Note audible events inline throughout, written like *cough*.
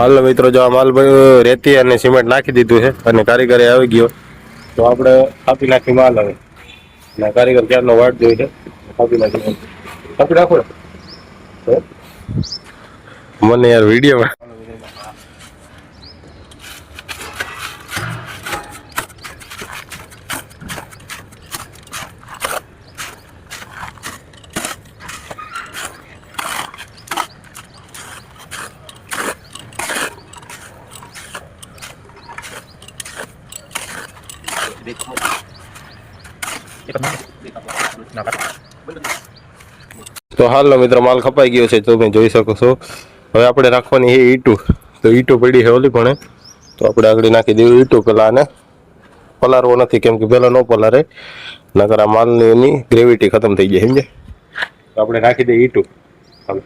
હાલ મિત્રો, જો આ માલ રેતી અને સિમેન્ટ નાખી દીધું છે અને કારીગરે આવી ગયો. તો આપણે કાપી નાખી માલ હવે. અને કારીગર ક્યારનો વાટ જોઈ છે કાપી નાખી કાપી નાખો મને યાર વીડિયો તો હાલનો મિત્રો, માલ ખપાઈ ગયો છે તો તમે જોઈ શકો છો. હવે આપણે રાખવાની છે ઈટું. તો ઈટું પડી છે ઓલી પણ તો આપણે આગળ નાખી દેવું ઈટું પેલા આને પલારવો નથી, કેમ કે પેલા ન પલારે. નકર આ માલની એની ગ્રેવિટી ખતમ થઈ જાય સમજે તો આપણે નાખી દઈએ ઈટું. હાલો.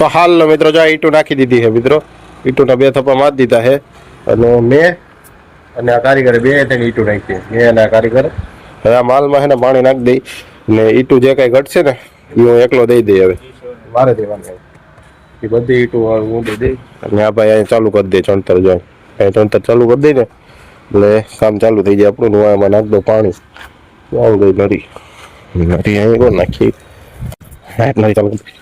તો હાલ મિત્રો જો ઈટું નાખી દીધી છે મિત્રો. ઈટુના બે થપ્પા મારી દીધા છે. અને મેં અને આ કારીગરે બે ત્રણ ઈટું નાખી. મેં અને આ કારીગર હવે આ માલમાં છે ને પાણી નાખી દઈ ને ઈટું જે કઈ ઘટશે ને એ હું એકલો દઈ દઈ હવે. મારે દેવાનું એ બધી ઈટું હું દઈ દઈ અને આ ભાઈ અહીંયા ચાલુ કરી દે ચણતર જો. અહીં ચણતર ચાલુ કરી દઈ ને એટલે કામ ચાલુ થઈ જાય આપણું. હું એમાં નાખ દઉં પાણી. આવું ગઈ નરી. નરી અહીં કોણ નાખી? હા નરી ચાલુ કરી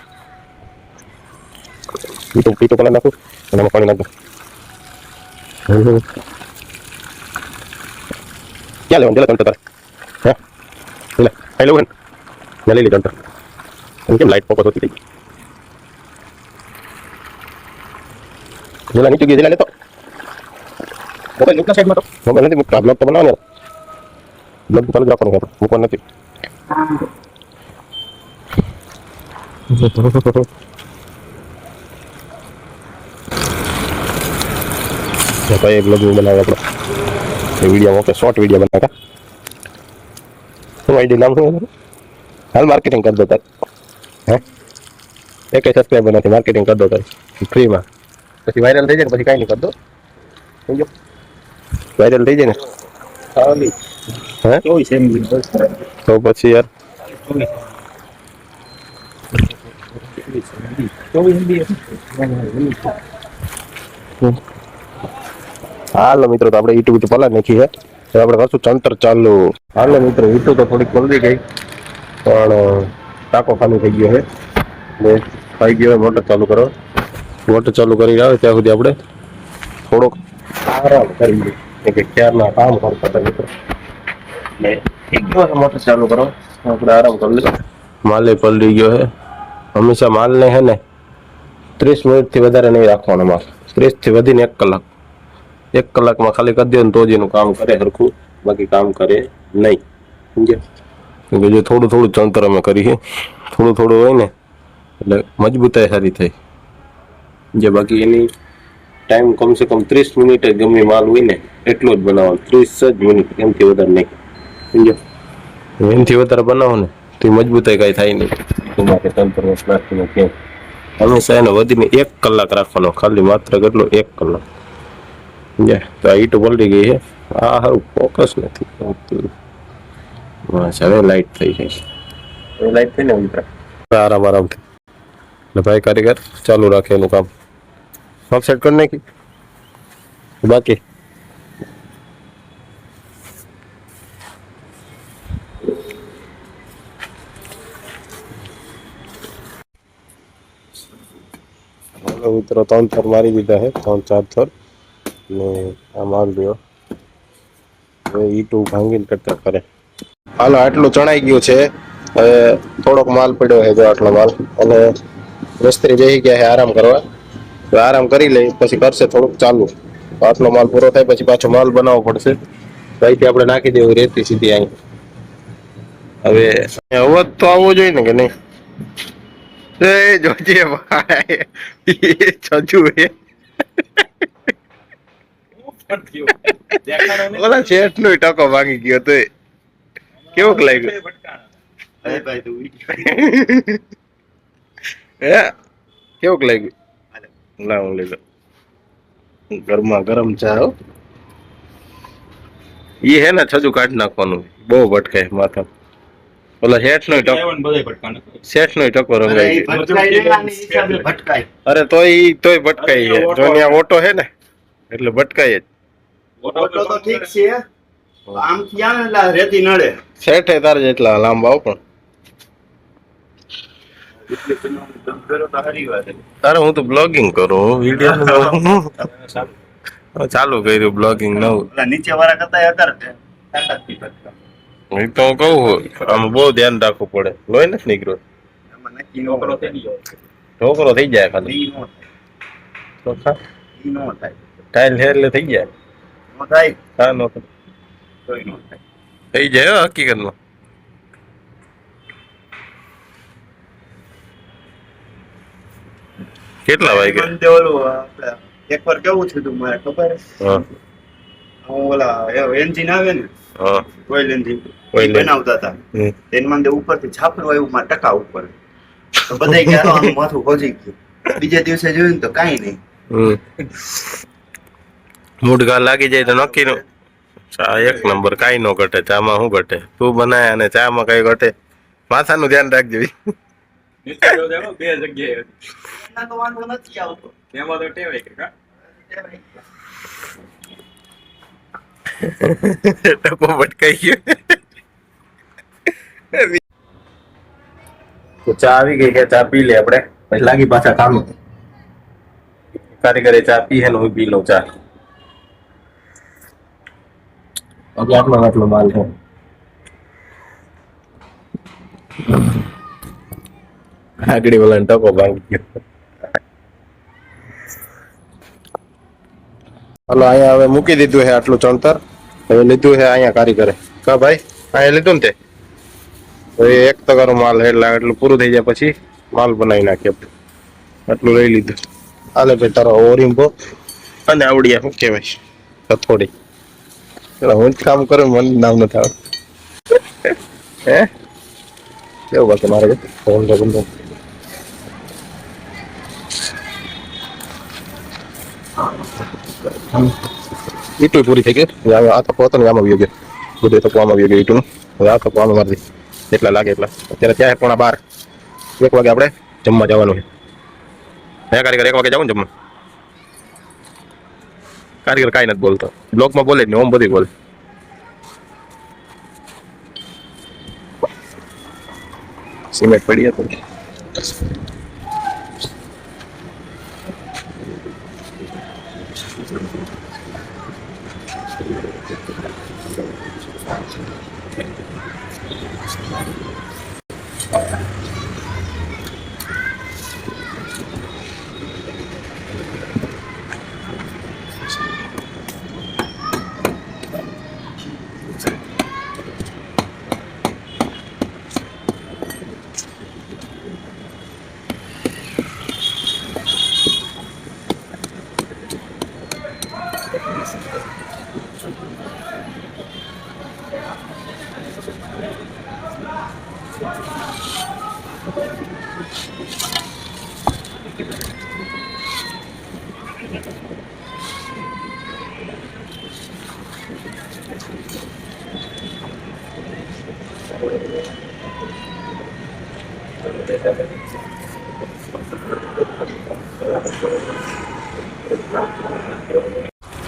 દઈ. પીતો પીતો પેલા નાખું અને એમાં પાણી નાખું ક્યાં લેવાનું પેલા તારે હે લે ખાઈ લેવું ને લઈ લીધું એમ કેમ લાઈટ ફોકસ હોતી થઈ પેલા નીચે ગઈ લેતો મોબાઈલ નીચલા સાઈડમાં તો મોબાઈલ નથી મૂકતા બ્લોગ તો બનાવવાનો બ્લોગ ચાલુ જ રાખવાનું આપણે મૂકવાનું નથી એક લગ્ન બનાવે આપણે એ વીડિયો ઓકે શોર્ટ વીડિયો બનાવતા શું આઈડી નામ શું હાલ માર્કેટિંગ કરી દો તાર. હે? એક સબસ્ક્રાઈબર નથી માર્કેટિંગ કરી દો તાર. ફ્રીમાં પછી વાયરલ થઈ જાય ને પછી કાંઈ નહીં કરી દો. સમજો વાયરલ થઈ જાય ને? ખાલી હે? ચોવીસ તો પછી યાર? ચોવીસ એમબી હાલો મિત્રો, તો આપણે ઈટું બીટું પલા નાખી છે. આપણે કરશું ચંતર ચાલુ. હાલો મિત્રો, ઈટુ તો થોડીક પલળી ગઈ, પણ ટાંકો ખાલી થઈ ગયો છે. ને થઈ ગયો મોટર ચાલુ કરો. મોટર ચાલુ કરી આવે ત્યાં સુધી આપણે થોડોક આરામ કરી કેમ કે ક્યારના કામ કરતા હતા મિત્રો. ને એક દિવસ મોટર ચાલુ કરો. આપણે આરામ કરી લઈએ માલે પલળી ગયો છે. હંમેશા માલને છે ને ત્રીસ મિનિટથી વધારે નહીં રાખવાનો માલ. ત્રીસથી વધીને એક કલાક. એક કલાકમાં ખાલી કરી દે ને તો જ એનું કામ કરે સરખું બાકી કામ કરે નહીં. સમજ્યા? જે થોડું થોડું ચંતર અમે કરીએ થોડું થોડું હોય ને, એટલે મજબૂતાઈ સારી થઈ. જે બાકી એની ટાઈમ કમસે કમ ત્રીસ મિનિટ જ ગમે માલ હોય ને, એટલો જ બનાવવાનો. ત્રીસ જ મિનિટ, એમથી વધારે નહીં. સમજ્યા? એમથી વધારે બનાવો ને, તો મજબૂતાઈ કાંઈ થાય નહીં. એમાં કે તંત્ર નાખીને કેમ? હંમેશા એને વધીને એક કલાક રાખવાનો. ખાલી માત્ર કેટલો? એક કલાક. સમજ્યા તો આ ઈટો પલટી ગઈ છે આ હારું ફોકસ નથી આવતું. બસ હવે લાઈટ થઈ જાય છે હવે લાઈટ થઈ ને મિત્ર આરામ આરામથી એટલે ભાઈ કારીગર ચાલુ રાખે એનું કામ પગ સેટ કરી નાખી બાકી હાલો મિત્રો ત્રણ થર મારી દીધા છે ત્રણ ચાર થર ને આ માલ રહ્યો હવે ઈટું ભાંગીને કરતા કરે હાલો, આટલું ચણાઈ ગયું છે. હવે થોડોક માલ પડ્યો છે જો આટલો માલ. અને મિસ્ત્રી બેસી ગયા છે આરામ કરવા. આરામ કરી લઈ પછી કરશે થોડુંક ચાલુ. આટલો માલ પૂરો થાય, પછી પાછો માલ બનાવવો પડશે. અહીંથી આપણે નાખી દેવું, રેતી સીધી અહીં. હવે અવાજ તો આવવો જોઈએ ને કે નહીં? એ જોજે ભાઈ છજુ એ. ઓલા શેઠ નો ટકો ભાંગી ગયો તો કેવું લાગ્યું? અરે ભાઈ તું હે? કેવું લાગ્યું? ના હું ગરમા ગરમ ચા હો. ઈ હે ને છજુ કાઢી નાખવાનું. બહુ ભટકાય માથા ઓલા શેઠ નો ટકો શેઠ નો ટકો રંગાઈ અરે તોય તોય ભટકાઈ છે. જો ત્યાં ઓટો હે ને એટલે ભટકાય જ. ઓટો તો ઠીક છે. આમ ક્યાં એટલે રેતી નડે. શેઠ હે તારે જેટલા લાંબા પણ. તારે હું તો બ્લોગિંગ કરું વીડિયો *laughs* ચાલુ કર્યું બ્લોગિંગ નવું. નીચે વાળા કરતા અગર એ તો હું કહું આમ બહુ ધ્યાન રાખવું પડે. લોહી નથી નીકળ્યો. ઠોકરો થઈ જાય ખાલી. થાય. તો થાય. ટાઈલ હે એટલે થઈ જાય. થાય, હા નો. થઈ જાય હકીકતમાં. કેટલા વાગે ઓલું એકવાર કેવું થયું મારે ખબર? હું. ઓલા એન્જિન આવે ને ઓઇલ એન્જિન બનાવતા હતા. હમ. તેની મને ઉપરથી છાપરું આવ્યું મારા ટકા ઉપર. તો બધાય ગયા માથું ખોજી ગયું. બીજા દિવસે જોયું ને તો કાંઈ નહીં. હમ. લાગી જાય તો નક્કી નો ચા એક નંબર કાંઈ નો ઘટે ચામાં શું ઘટે? તું બનાય અને ચામાં કઈ ઘટે? માથાનું ધ્યાન રાખજો. બે જગ્યાએ એના તો વાંધો નથી આવતો. એમાં તો ટેવાય કે ટકો ભટકાઈ ગયો. ચા આવી ગઈ કે ચા પી લે આપણે? પછી લાગી પાછા કામ કારીગરે ચા પી હે ને હું પી લઉં ચા. હવે આટલો આટલો માલ છે. આગળી વાળાને ટકો ભાંગી ગયો. હલો અહીંયા હવે મૂકી દીધું છે આટલું ચણતર. હવે લીધું છે અહીંયા કારીગરે. કા ભાઈ અહીંયા લીધું ને તે? હવે એક તગારો માલ છે એટલે એટલું પૂરું થઈ જાય પછી માલ બનાવી નાખીએ આટલું લઈ લીધું. હાલે ભાઈ તારો ઓરિમ્બો અને આવડિયા શું કહેવાય? હથોડી એટલે હું જ કામ કરું મને નામ નથી થાય હે? કેવું બાકી મારે ફોન બંધ ઈટું પૂરી થઈ ગઈ? આ તકો હતો ને આમાં આવી ગયો. બધે તો આમાં આવી ગયો ઈટું હવે આ તકો આમાં મારી જેટલા લાગે એટલા. અત્યારે ત્યાં પોણા બાર. એક વાગે આપણે જમવા જવાનું છે. હે કારીગર એક વાગે જવું ને જમવા? કારીગર કાંઈ નથી બોલતો બ્લોગમાં બોલે જ નહીં ઓમ બધી બોલે સિમેન્ટ પડી હતું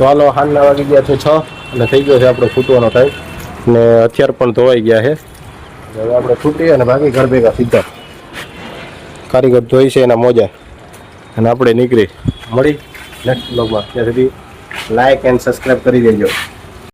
તો હાલો, હાલના વાગી ગયા છે છ અને થઈ ગયો છે આપણો છૂટવાનો ટાઈમ ને અત્યાર પણ ધોવાઈ ગયા છે. હવે આપણે ફૂટીએ અને બાકી ઘર ભેગા સીધા. કારીગર ધોઈ છે એના મોજા. અને આપણે નીકળી. મળી. નેક્સ્ટ બ્લોગમાં ત્યાં સુધી લાઇક એન્ડ સબસ્ક્રાઈબ કરી દેજો.